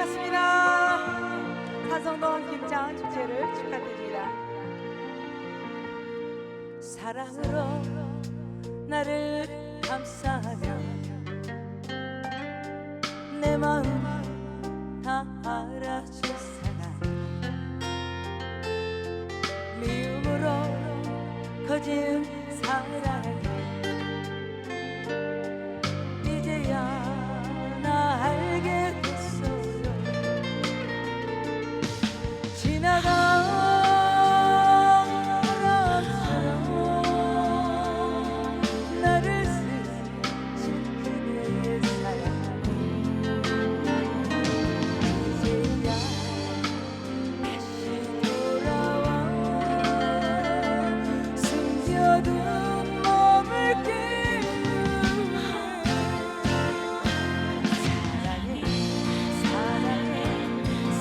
반갑습니다. 산성동 김장 축제를 축하드립니다. 사랑으로 나를 감싸며 내 마음 다 알아줄 사람 미움으로 커진 사랑 사랑해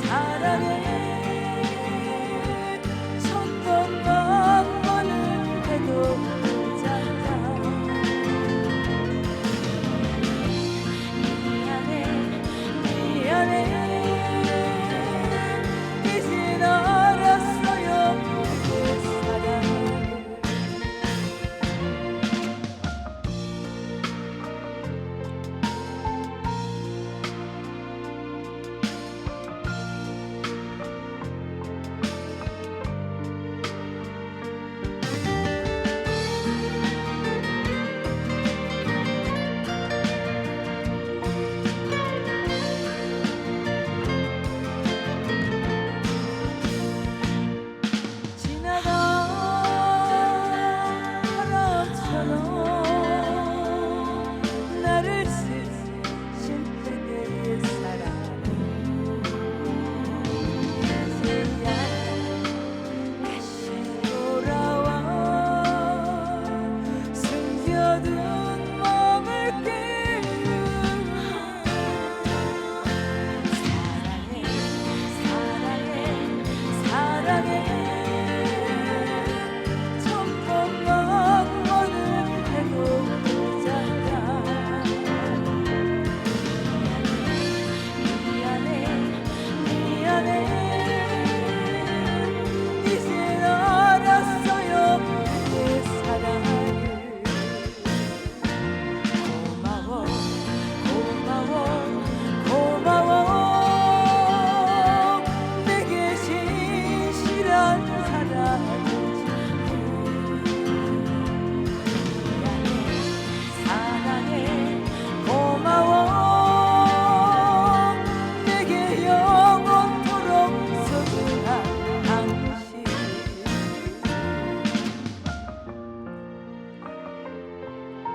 사랑해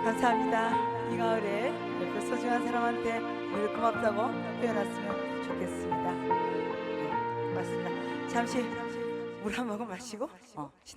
감사합니다. 이 가을에 옆에 소중한 사람한테 늘 고맙다고 표현했으면 좋겠습니다. 네, 맞습니다. 잠시 물 한 모금 마시고 어,